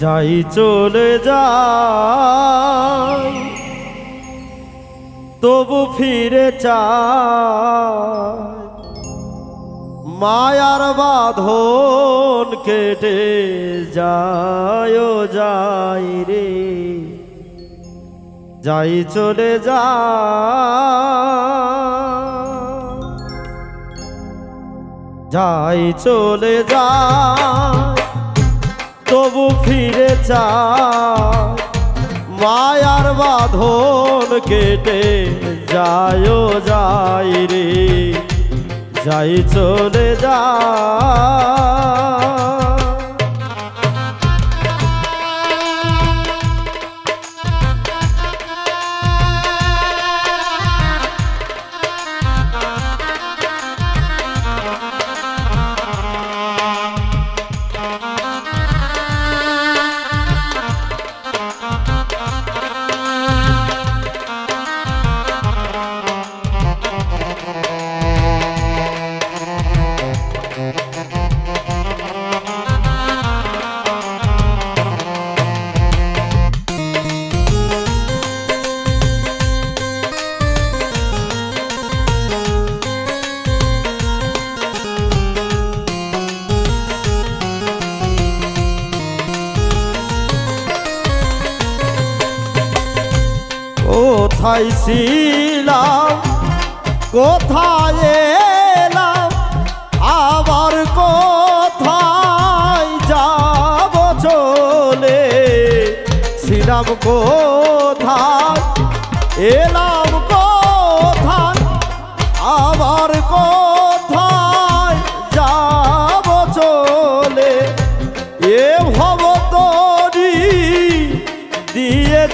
যাই চলে যাই তবু ফিরে চাই। মায়ার বাঁধন কেটে যায় যাই রে। যাই চলে যা যাই চলে যা তবু ফিরে মায়ার বাঁধন কেটে যায় যাই রে যাই চলে যা। কোথায় ছিলাম? কোথায় এলাম? আবার কোথায় যাব চলে? ছিলাম কোথায়? এলাম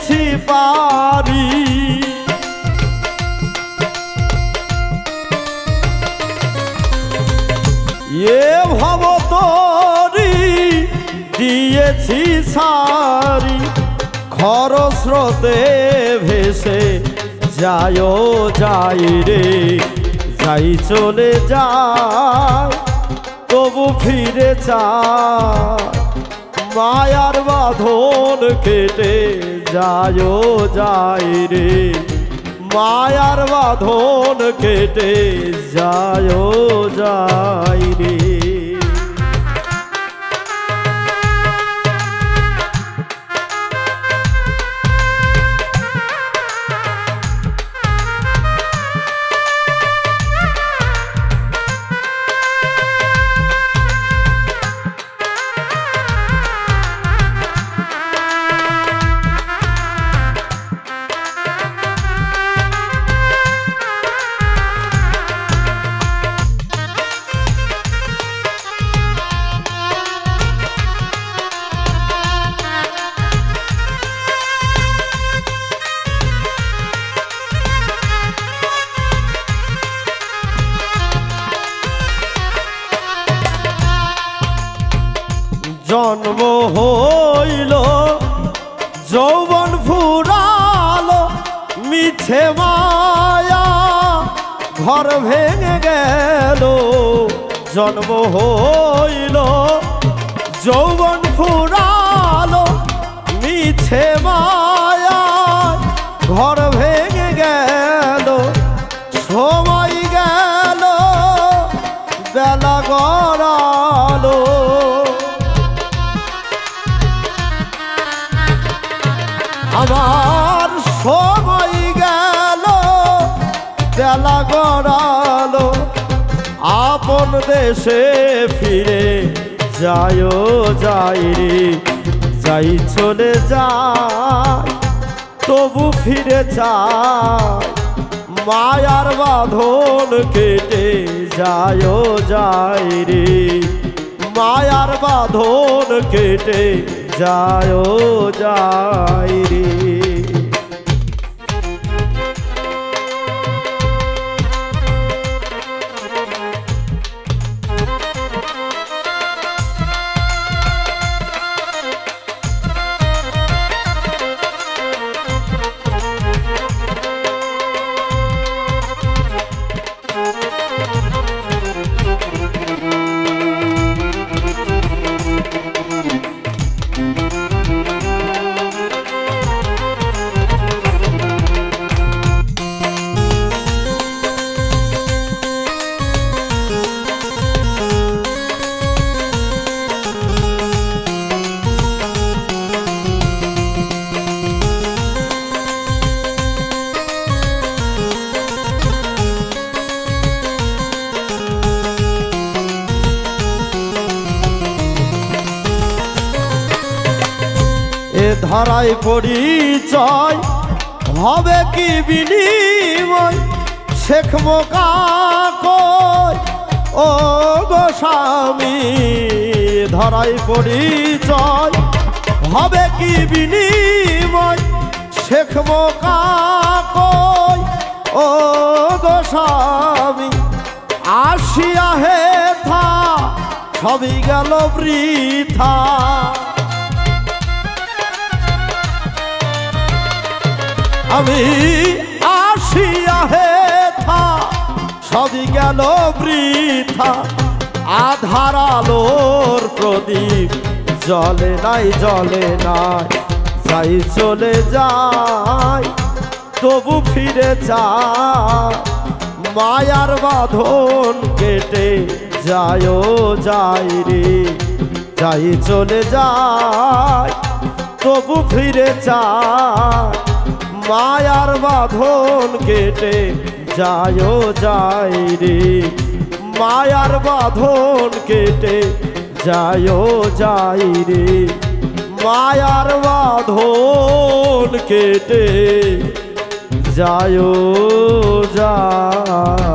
দিয়েছি পারি। এ ভব তরি দিয়েছি সারি খর স্রোতে ভেসে যায়, যাই রে, যাই চলে যায়, তবু ফিরে চায়। মায়ার বাঁধন কেটে যায় যাই রে। মায়ার বাঁধন কেটে যায় যাই রে। জন্ম হইল, যৌবন ফুরালো, মিছে মায়া ঘর ভেঙে গেল, জন্ম হইল, যৌবন ফুরালো, মিছে মায়া ঘর ভেঙে গেল, সময় গেল, বেলা গড়ালো। আমার সময় গেল, বেলা গড়ালো। আপন দেশে ফিরে যায়, যাই রে, যাই চলে যায়। তবু ফিরে চায়, মায়ার বাঁধন কেটে যায়, যাই রে। মায়ার বাঁধন কেটে যায় যায় রে ধরাই পরিচয়। হবে কি বিনিময়? শেখ মোকাকয় ও গোস্বামী ধরাই পরিচয়। হবে কি বিনিময়? শেখ মোকাকয় ও গোস্বামী আসিয়া হে থা সবই গেল বৃথা। আমি আসিয়া হে থা, সবই গেল বৃথা। আধার আলোর প্রদীপ, জলে নাই জলে নাই, যাই চলে যাই, তবু ফিরে যায় মায়ার বাঁধন কেটে যায় যাই রে, যাই চলে যায় তবু ফিরে যায় মায়ার বাঁধন কেটে যায়, যাই রে। মায়ার বাঁধন কেটে যায়, যাই রে। মায়ার বাঁধন কেটে যায় যায়